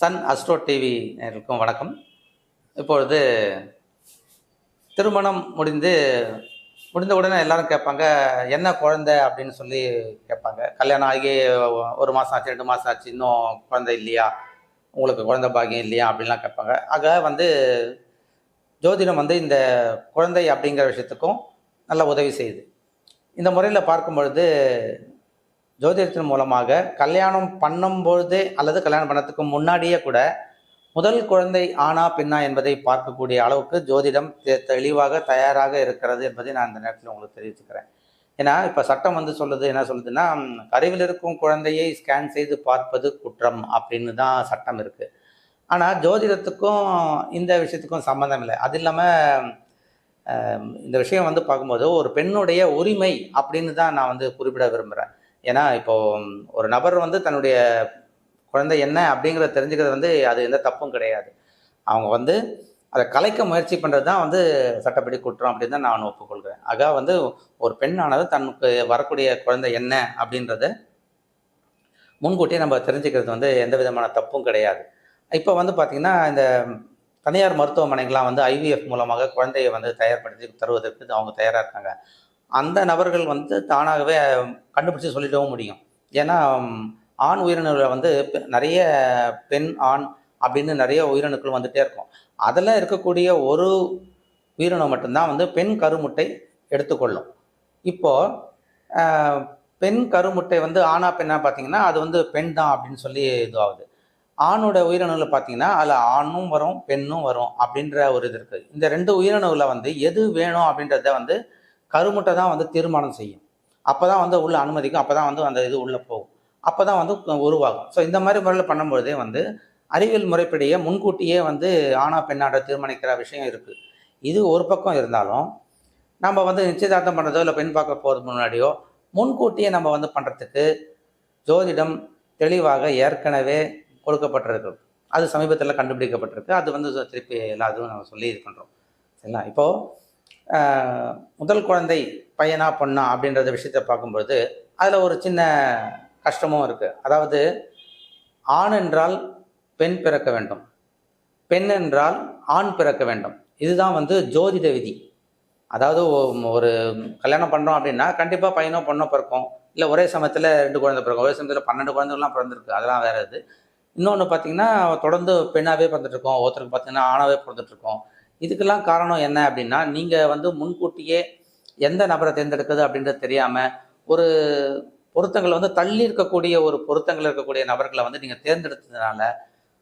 Sun astro TV நேயர்களுக்கும் வணக்கம். இப்பொழுது திருமணம் முடிந்து முடிந்த உடனே எல்லாரும் கேட்பாங்க என்ன குழந்தை? அப்படின்னு சொல்லி கேட்பாங்க. கல்யாணம் ஆகி ஒரு மாதம் ஆச்சு ரெண்டு மாதம் ஆச்சு இன்னும் குழந்தை இல்லையா? உங்களுக்கு குழந்தை பாக்கியம் இல்லையா? அப்படின்லாம் கேட்பாங்க. ஆக வந்து ஜோதிடம் வந்து இந்த குழந்தை அப்படிங்கிற விஷயத்துக்கும் நல்ல உதவி செய்யுது. இந்த முறையில் பார்க்கும் பொழுது ஜோதிடத்தின் மூலமாக கல்யாணம் பண்ணும்பொழுதே அல்லது கல்யாணம் பண்ணத்துக்கு முன்னாடியே கூட முதல் குழந்தை ஆனா பெண்ணா என்பதை பார்க்கக்கூடிய அளவுக்கு ஜோதிடம் தெளிவாக தயாராக இருக்கிறது என்பதை நான் இந்த நேரத்தில் உங்களுக்கு தெரிவிச்சுக்கிறேன். ஏன்னா இப்போ சட்டம் வந்து சொல்லுது என்ன சொல்லுதுன்னா கருவில் இருக்கும் குழந்தையை ஸ்கேன் செய்து பார்ப்பது குற்றம் அப்படின்னு தான் சட்டம் இருக்குது ஆனால் ஜோதிடத்துக்கும் இந்த விஷயத்துக்கும் சம்மந்தம் இல்லை. அது இல்லாமல் இந்த விஷயம் வந்து பார்க்கும்போது ஒரு பெண்ணுடைய உரிமை அப்படின்னு தான் நான் வந்து குறிப்பிட விரும்புகிறேன் ஏன்னா இப்போ ஒரு நபர் வந்து தன்னுடைய குழந்தை என்ன அப்படிங்கிறத தெரிஞ்சுக்கிறது வந்து அது எந்த தப்பும் கிடையாது. அவங்க வந்து அதை கலைக்க முயற்சி பண்ணுறது தான் வந்து சட்டப்படி குற்றம் அப்படின்னு தான் நான் ஒப்புக்கொள்கிறேன். ஆக வந்து ஒரு பெண்ணானது தனக்கு வரக்கூடிய குழந்தை என்ன அப்படின்றத முன்கூட்டியே நம்ம தெரிஞ்சுக்கிறது வந்து எந்த விதமான தப்பும் கிடையாது. இப்போ வந்து பார்த்திங்கன்னா இந்த தனியார் மருத்துவமனைகள்லாம் வந்து ஐவிஎஃப் மூலமாக குழந்தையை வந்து தயார்படுத்தி தருவதற்கு அவங்க தயாராக இருக்காங்க. அந்த நபர்கள் வந்து தானாகவே கண்டுபிடிச்சி சொல்லிடவும் முடியும். ஏன்னா ஆண் உயிரணுவில் வந்து பெ- நிறைய பெண் ஆண் அப்படின்னு நிறைய உயிரணுக்கள் வந்துகிட்டே இருக்கும். அதில் இருக்கக்கூடிய ஒரு உயிரினம் மட்டும்தான் வந்து பெண் கருமுட்டை எடுத்துக்கொள்ளும். இப்போது பெண் கருமுட்டை வந்து ஆணா பெண்ணா பார்த்தீங்கன்னா அது வந்து பெண் தான் அப்படின்னு சொல்லி இதுவாகுது. ஆணோட உயிரணுவில் பார்த்தீங்கன்னா அதில் ஆணும் வரும் பெண்ணும் வரும் அப்படின்ற ஒரு இது இருக்குது இந்த ரெண்டு உயிரணுவில் வந்து எது வேணும் அப்படின்றத வந்து கருமுட்டை தான் வந்து தீர்மானம் செய்யும். அப்போ தான் வந்து உள்ள அனுமதிக்கும் அப்போ தான் வந்து அந்த இது உள்ளே போகும். அப்போ தான் வந்து உருவாகும். ஸோ இந்த மாதிரி முறையில் பண்ணும்பொழுதே வந்து அறிவியல் முறைப்படியே முன்கூட்டியே வந்து ஆணா பெண்ணாட தீர்மானிக்கிற விஷயம் இருக்குது இது ஒரு பக்கம் இருந்தாலும் நம்ம வந்து நிச்சயதார்த்தம் பண்ணுறதோ இல்லை பெண் பார்க்க போகிறதுக்கு முன்னாடியோ முன்கூட்டியே நம்ம வந்து பண்ணுறதுக்கு ஜோதிடம் தெளிவாக ஏற்கனவே கொடுக்கப்பட்டிருக்கு. அது சமீபத்தில் கண்டுபிடிக்கப்பட்டிருக்கு. அது வந்து திருப்பி எல்லாத்தையும் நம்ம சொல்லி இது பண்ணுறோம் சரிங்களா? இப்போது முதல் குழந்தை பையனா பொண்ணா அப்படின்றத விஷயத்தை பார்க்கும்பொழுது அதில் ஒரு சின்ன கஷ்டமும் இருக்குது அதாவது ஆண் என்றால் பெண் பிறக்க வேண்டும். பெண் என்றால் ஆண் பிறக்க வேண்டும். இதுதான் வந்து ஜோதிட விதி. அதாவது ஒரு கல்யாணம் பண்ணுறோம் அப்படின்னா கண்டிப்பாக பையனோ பொண்ணோ பிறக்கும். இல்லை ஒரே சமயத்தில் ரெண்டு குழந்தை பிறக்கும். ஒரே சமயத்தில் பன்னெண்டு குழந்தைகள்லாம் பிறந்திருக்கு. அதெல்லாம் வேறு இது. இன்னொன்று பார்த்தீங்கன்னா தொடர்ந்து பெண்ணாகவே பிறந்துட்டுருக்கோம் ஒருத்தருக்கு பார்த்தீங்கன்னா ஆணாகவே பிறந்துட்டுருக்கோம் இதுக்கெல்லாம் காரணம் என்ன அப்படின்னா நீங்கள் வந்து முன்கூட்டியே எந்த நபரை தேர்ந்தெடுக்குது அப்படின்றது தெரியாமல் ஒரு பொருத்தங்கள் வந்து தள்ளி இருக்கக்கூடிய ஒரு பொருத்தங்கள் இருக்கக்கூடிய நபர்களை வந்து நீங்கள் தேர்ந்தெடுத்ததுனால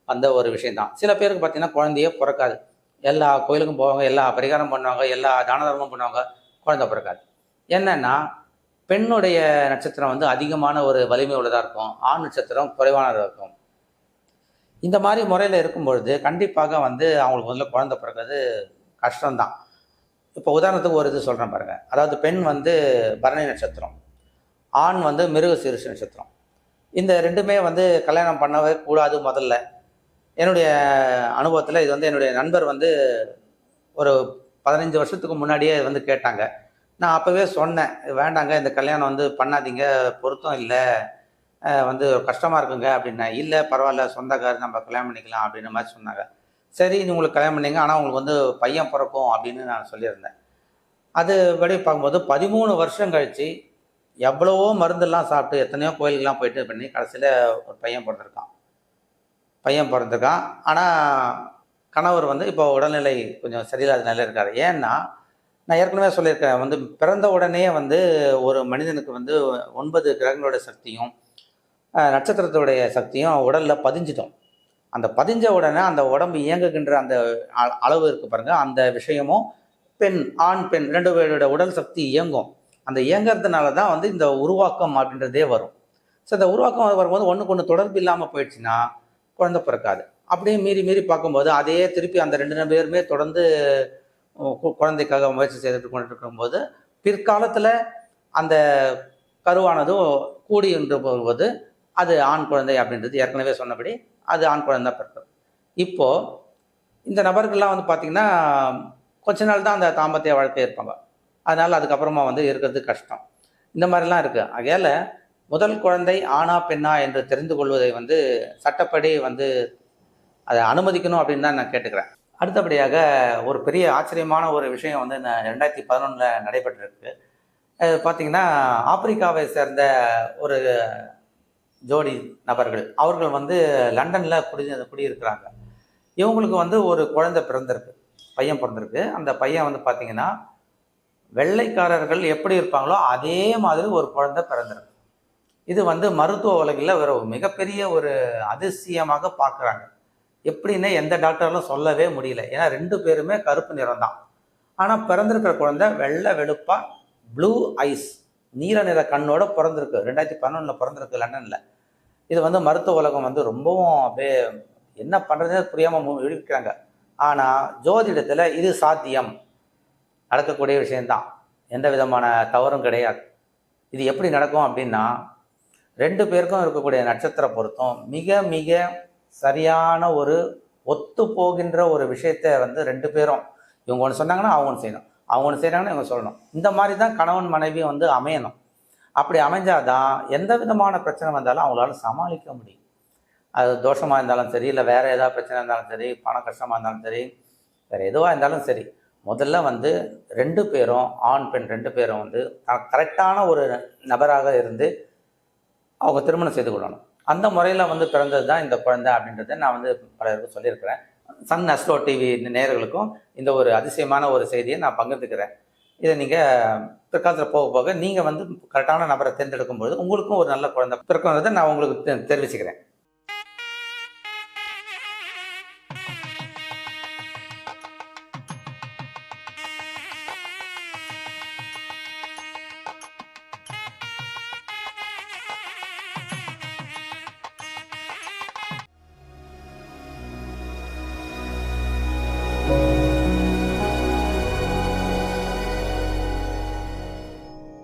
அந்த ஒரு விஷயந்தான் சில பேருக்கு பார்த்தீங்கன்னா குழந்தையே பிறக்காது. எல்லா கோயிலுக்கும் போவாங்க எல்லா பரிகாரம் பண்ணுவாங்க எல்லா தான தர்மம் பண்ணுவாங்க குழந்தை பிறக்காது. என்னன்னா பெண்ணுடைய நட்சத்திரம் வந்து அதிகமான ஒரு வலிமை உள்ளதாக இருக்கும் ஆண் நட்சத்திரம் குறைவானதாக இருக்கும். இந்த மாதிரி முறையில் இருக்கும் பொழுது கண்டிப்பாக வந்து அவங்களுக்கு முதல்ல குழந்தை பிறக்கிறது கஷ்டம்தான். இப்போ உதாரணத்துக்கு ஒரு இது சொல்கிறேன் பாருங்கள் அதாவது பெண் வந்து பரணி நட்சத்திரம் ஆண் வந்து மிருக சீரிஷ நட்சத்திரம். இந்த ரெண்டுமே வந்து கல்யாணம் பண்ணவே கூடாது முதல்ல. என்னுடைய அனுபவத்தில் இது வந்து என்னுடைய நண்பர் வந்து ஒரு பதினஞ்சு வருஷத்துக்கு முன்னாடியே இது வந்து கேட்டாங்க. நான் அப்போவே சொன்னேன் வேண்டாங்க இந்த கல்யாணம் வந்து பண்ணாதீங்க பொருத்தம் இல்லை. வந்து கஷ்டமாக இருக்குங்க அப்படின்னா இல்லை பரவாயில்ல சொந்தக்காரர் நம்ம கல்யாணம் பண்ணிக்கலாம் அப்படின்ற மாதிரி சொன்னாங்க. சரி நீ உங்களுக்கு கல்யாணம் பண்ணிங்க ஆனால் உங்களுக்கு வந்து பையன் பிறக்கும் அப்படின்னு நான் சொல்லியிருந்தேன். அது படி பார்க்கும்போது பதிமூணு வருஷம் கழித்து எவ்வளவோ மருந்தெல்லாம் சாப்பிட்டு எத்தனையோ கோயிலுக்கெல்லாம் போயிட்டு பண்ணி கடைசியில் ஒரு பையன் பிறந்திருக்கான். பையன் பிறந்திருக்கான். ஆனால் கணவர் வந்து இப்போ உடல்நிலை கொஞ்சம் சரியில்லாத நிலையில் இருக்காரு. ஏன்னா நான் ஏற்கனவே சொல்லியிருக்கேன் வந்து பிறந்த உடனே வந்து ஒரு மனிதனுக்கு வந்து ஒன்பது கிரகங்களோட சக்தியும் நட்சத்திரத்துடைய சக்தியும் உடலில் பதிஞ்சிட்டோம் அந்த பதிஞ்ச உடனே அந்த உடம்பு இயங்குகின்ற அந்த அ- அளவு இருக்கு பாருங்க. அந்த விஷயமும் பெண் ஆண் பெண் ரெண்டு பேரோட உடல் சக்தி இயங்கும். அந்த இயங்குறதுனால தான் வந்து இந்த உருவாக்கம் அப்படின்றதே வரும். ஸோ இந்த உருவாக்கம் வரும்போது ஒன்றுக்கு ஒன்று தொடர்பு இல்லாமல் போயிடுச்சுன்னா குழந்தை பிறக்காது. அப்படியே மீறி மீறி பார்க்கும்போது அதே திருப்பி அந்த ரெண்டு பேருமே தொடர்ந்து கு- குழந்தைக்காக முயற்சி செய்துட்டு கொண்டு இருக்கும்போது பிற்காலத்தில் அந்த கருவானதும் கூடி என்று போகும்போது அது ஆண் குழந்தை அப்படின்றது ஏற்கனவே சொன்னபடி அது ஆண் குழந்தை பிறக்கும். இப்போது இந்த நபர்கள்லாம் வந்து பார்த்திங்கன்னா கொஞ்ச நாள் தான் அந்த தாம்பத்திய வாழ்க்கை இருப்பாங்க. அதனால் அதுக்கப்புறமா வந்து இருக்கிறது கஷ்டம். இந்த மாதிரிலாம் இருக்குது ஆகையால் முதல் குழந்தை ஆணா பெண்ணா என்று தெரிந்து கொள்வதை வந்து சட்டப்படி வந்து அதை அனுமதிக்கணும் அப்படின்னு தான் நான் கேட்டுக்கிறேன். அடுத்தபடியாக ஒரு பெரிய ஆச்சரியமான ஒரு விஷயம் வந்து இந்த ரெண்டாயிரத்தி பதினொன்றில் நடைபெற்றிருக்கு. அது பார்த்தீங்கன்னா ஆப்பிரிக்காவை சேர்ந்த ஒரு ஜோடி நபர்கள். அவர்கள் வந்து லண்டனில் குடி குடியிருக்கிறாங்க. இவங்களுக்கு வந்து ஒரு குழந்தை பிறந்திருக்கு பையன் பிறந்திருக்கு. அந்த பையன் வந்து பார்த்தீங்கன்னா வெள்ளைக்காரர்கள் எப்படி இருப்பாங்களோ அதே மாதிரி ஒரு குழந்தை பிறந்திருக்கு. இது வந்து மருத்துவ உலகில் ஒரு மிகப்பெரிய ஒரு அதிசயமாக பார்க்குறாங்க. எப்படின்னு எந்த டாக்டர்களும் சொல்லவே முடியல. ஏன்னா ரெண்டு பேருமே கருப்பு நிறம் தான். ஆனால் பிறந்திருக்கிற குழந்தை வெள்ளை வெளுப்பாக ப்ளூ ஐஸ் நீல நிற கண்ணோட பிறந்திருக்கு. ரெண்டாயிரத்தி பதினொன்றில் பிறந்திருக்கு லண்டனில். இது வந்து மருத்துவ உலகம் வந்து ரொம்பவும் அப்படியே என்ன பண்ணுறதுனே புரியாமல் இருக்கிறாங்க ஆனால் ஜோதிடத்தில் இது சாத்தியம். நடக்கக்கூடிய விஷயந்தான் எந்த விதமான தவறும் கிடையாது. இது எப்படி நடக்கும் அப்படின்னா ரெண்டு பேருக்கும் இருக்கக்கூடிய நட்சத்திர பொருத்தம் மிக மிக சரியான ஒரு ஒத்து போகின்ற ஒரு விஷயத்த வந்து ரெண்டு பேரும் இவங்க ஒன்று சொன்னாங்கன்னா அவங்க ஒன்று செய்யணும். அவங்க ஒன்று செய்கிறாங்கன்னா இவங்க சொல்லணும். இந்த மாதிரி தான் கணவன் மனைவி வந்து அமையணும். அப்படி அமைஞ்சாதான் எந்த விதமான பிரச்சனை வந்தாலும் அவங்களால சமாளிக்க முடியும். அது தோஷமாக இருந்தாலும் சரி இல்லை வேறு ஏதாவது பிரச்சனை இருந்தாலும் சரி பண கஷ்டமாக இருந்தாலும் சரி வேறு எதுவாக இருந்தாலும் சரி முதல்ல வந்து ரெண்டு பேரும் ஆண் பெண் ரெண்டு பேரும் வந்து கரெக்டான ஒரு நபராக இருந்து அவங்க திருமணம் செய்து கொள்ளணும். அந்த முறையில் வந்து பிறந்தது தான் இந்த குழந்தை அப்படின்றத நான் வந்து பலருக்கு சொல்லியிருக்கிறேன். சன் அஸ்ட்ரோ டிவி நேர்களுக்கும் இந்த ஒரு அதிசயமான ஒரு செய்தியை நான் பங்கெடுத்துக்கிறேன் இதை நீங்கள் பிற்காலத்தில் போக போக நீங்கள் வந்து கரெக்டான நபரை தேர்ந்தெடுக்கும் பொழுது உங்களுக்கும் ஒரு நல்ல குழந்தை பிறக்கும்ன்றதை நான் உங்களுக்கு தெ- தெரிவிச்சுக்கிறேன்.